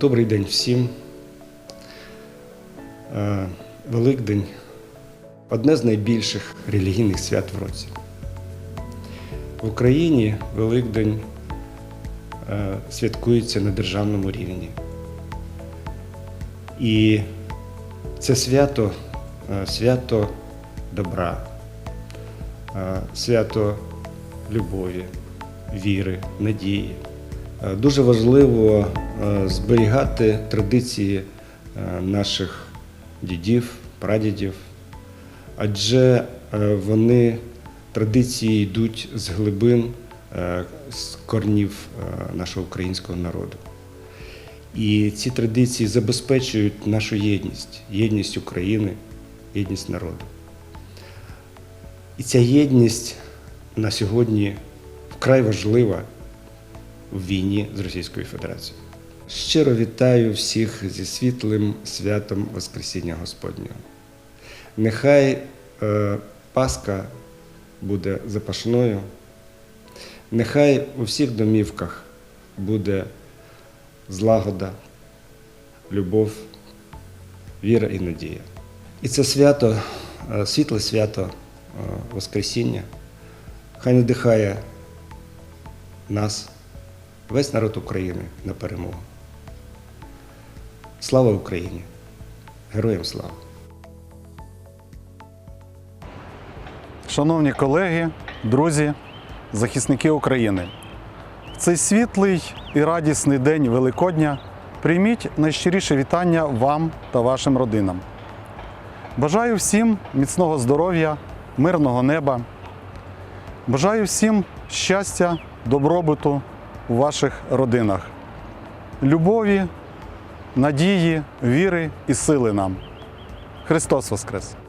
Добрий день всім. Е, Великдень одне з найбільших релігійних свят в році. В Україні Великдень е, святкується на державному рівні. І це свято е, свято добра, свято любові, віри, надії. Е, Дуже важливо е, зберігати традиції е, наших дідів, прадідів, адже вони традиції йдуть з глибин, з корнів нашого українського народу. І ці традиції забезпечують нашу єдність, єдність України, єдність народу. І ця єдність на сьогодні вкрай важлива в війні з Російською Федерацією. Щиро вітаю всіх зі світлим святом Воскресіння Господнього. Нехай е, Пасха буде запашною, нехай у всіх домівках буде злагода, любов, віра і надія. І це свято, е, світле свято е, Воскресіння, хай надихає нас, весь народ України на перемогу. Слава Україні! Героям слава! Шановні колеги, друзі, захисники України, цей світлий і радісний день Великодня прийміть найщиріше вітання вам та вашим родинам. Бажаю всім міцного здоров'я, мирного неба. Бажаю всім щастя, добробуту у ваших родинах, любові, надії, віри і сили нам. Христос Воскрес!